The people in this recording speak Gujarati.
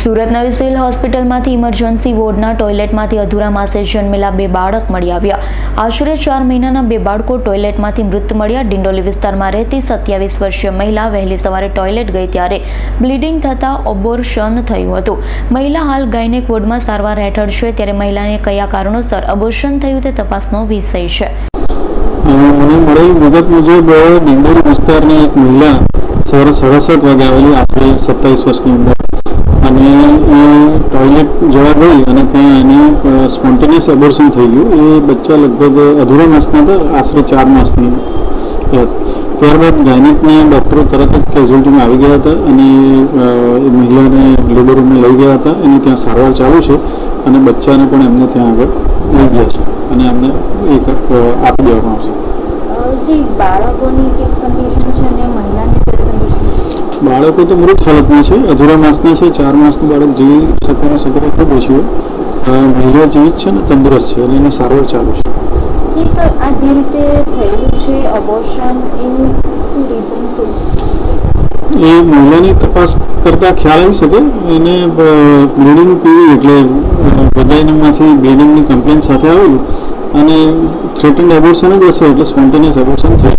સુરત નવી સિવિલ હોસ્પિટલમાંથી ઇમરજન્સી વોર્ડના ટોયલેટમાંથી અધૂરા માસે જન્મેલા બે બાળક મળી આવ્યા. આશરે ચાર મહિનાના બે બાળકો ટોયલેટમાંથી મૃત મળ્યા. ડિંડોલી વિસ્તારમાં રહેતી સત્યાવીસ વર્ષીય મહિલા વહેલી સવારે ટોયલેટ ગઈ ત્યારે બ્લીડિંગ થતાં ઓબોર્શન થયું હતું. મહિલા હાલ ગાયનેક વોર્ડમાં સારવાર હેઠળ છે. ત્યારે મહિલાને કયા કારણોસર અબોર્શન થયું તે તપાસનો વિષય છે. મને મળેલ વિગત મુજબ ડિંડોરી વિસ્તારની એક મહિલા સવારે સાડા વાગે આવેલી આશરે સત્તાવીસ વર્ષની અંદર અને ટોયલેટ જવા ગઈ અને ત્યાં એને સ્પોન્ટેનિયસ એબોર્શન થઈ ગયું. એ બચ્ચા લગભગ અધૂરા માસના હતા, આશરે ચાર માસની ત્યારબાદ ગાયનેકના ડૉક્ટરો તરત જ કેઝ્યુલિટીમાં આવી ગયા હતા અને એ મહિલાને લેબર રૂમમાં લઈ ગયા હતા. એની ત્યાં સારવાર ચાલુ છે અને બચ્ચાને પણ એમને ત્યાં આગળ લઈ ગયા છે. અને એમને એક આપી દેવામાં આવશે. જે બાળકોની કન્ડિશન છે ને મહિલાની કન્ડિશન બાળકો તો મૃત હાલતમાં છે. અધૂરા માસના છે. ચાર માસનું બાળક જીવી શકવાની શક્યતા ખૂબ ઓછી હોય. મહિલા જીવિત છે ને તંદુરસ્ત છે અને એની સારવાર ચાલુ છે. જી સર આ જે રીતે થયું છે અબોર્શન એનું શું રીઝન શું એ મહિલાની તપાસ કરતાં ખ્યાલ આવી શકે. એને બ્લીડિંગ પીવી એટલે બધાયનામાંથી બ્લીડિંગની કમ્પ્લેન સાથે આવેલું. અને થ્રેટન્ડ એબોર્શન જ હશે એટલે સ્પોન્ટેનિયસ એબોર્શન થયું